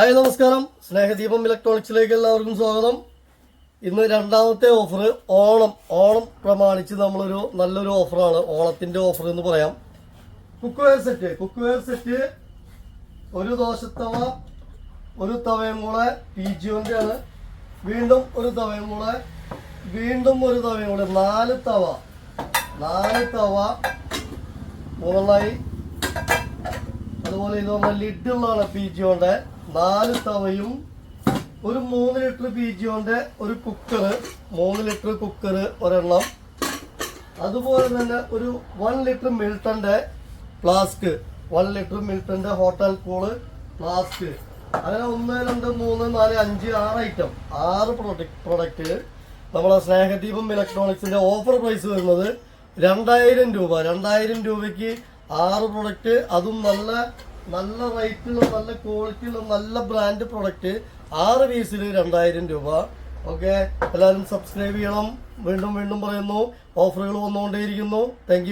Hi നമസ്കാരം. സ്നേഹദീപം ഇലക്ട്രോണിക്സിലേക്ക് എല്ലാവർക്കും സ്വാഗതം. ഇന്ന് രണ്ടാമത്തെ ഓഫർ ഓണം. ഓണം പ്രമാണിച്ച് നമ്മളൊരു നല്ലൊരു ഓഫറാണ്. ഓണത്തിന്റെ ഓഫർ എന്ന് പറയാം. Cookware set. Cook wear set ഒരു ദോശത്തവ ഒരു തവയും കൂടെ പി ജിയോന്റെ ആണ് വീണ്ടും ഒരു തവയും കൂടെ വീണ്ടും ഒരു തവയും കൂടെ. നാല് തവ നാല് തവ മുകളിലായി അതുപോലെ ഇത് പറഞ്ഞ ലിഡുള്ളതാണ് പി ജിയോന്റെ നാല് തവയും ഒരു മൂന്ന് ലിറ്റർ പി ജിയോന്റെ ഒരു കുക്കർ മൂന്ന് ലിറ്റർ കുക്കർ ഒരെണ്ണം. അതുപോലെ തന്നെ ഒരു വൺ ലിറ്റർ മിൽട്ടന്റെ ഫ്ലാസ്ക് വൺ ലിറ്റർ മിൽട്ടന്റെ ഹോട്ടൽ കൂൾ ഫ്ലാസ്ക് അങ്ങനെ ഒന്ന് രണ്ട് മൂന്ന് നാല് അഞ്ച് ആറ് ഐറ്റം ആറ് പ്രൊഡക്റ്റ് പ്രൊഡക്റ്റ് നമ്മളെ സ്നേഹദീപം ഇലക്ട്രോണിക്സിന്റെ ഓഫർ പ്രൈസ് വരുന്നത് രണ്ടായിരം രൂപ. രണ്ടായിരം രൂപയ്ക്ക് ആറ് പ്രൊഡക്റ്റ് അതും നല്ല നല്ല റേറ്റുള്ള നല്ല ക്വാളിറ്റിയുള്ള നല്ല ബ്രാൻഡ് പ്രൊഡക്റ്റ് ആറ് പീസിൽ രണ്ടായിരം രൂപ. ഓക്കെ? എല്ലാവരും സബ്സ്ക്രൈബ് ചെയ്യണം. വീണ്ടും വീണ്ടും പറയുന്നു. ഓഫറുകൾ വന്നുകൊണ്ടേയിരിക്കുന്നു. താങ്ക്